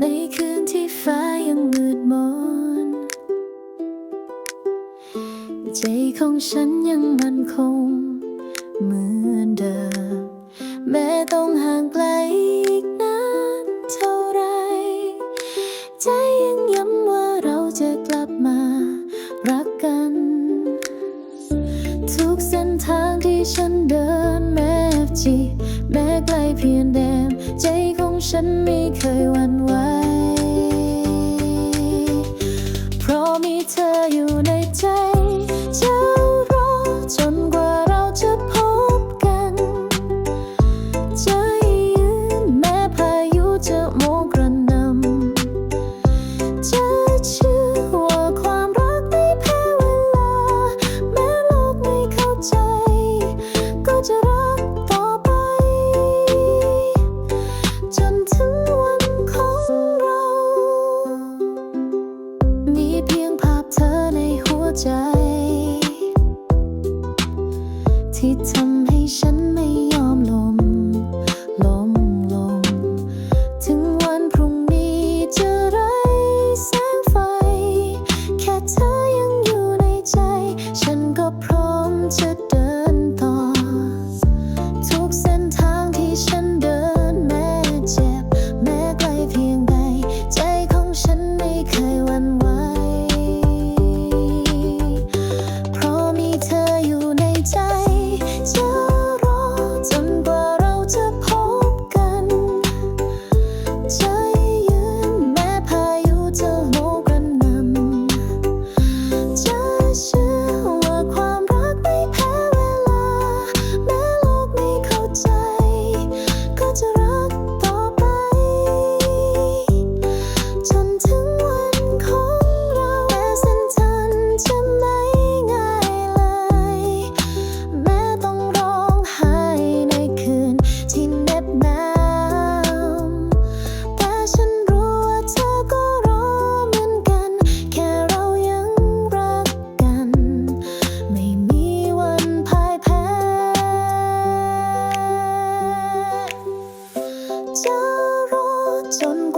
ในคืนที่ฟ้ายังมืดมน ใจของฉันยังมั่นคงเหมือนเดิม แม้ต้องห่างไกลอีกนานเท่าไร ใจยังย้ำว่าเราจะกลับมา รักกัน ทุกเส้นทางที่ฉันเดินแม้จีแม้ไกลเพียงเดิมใจ ฉันไม่เคยหวั่นไหว เธ Sunday.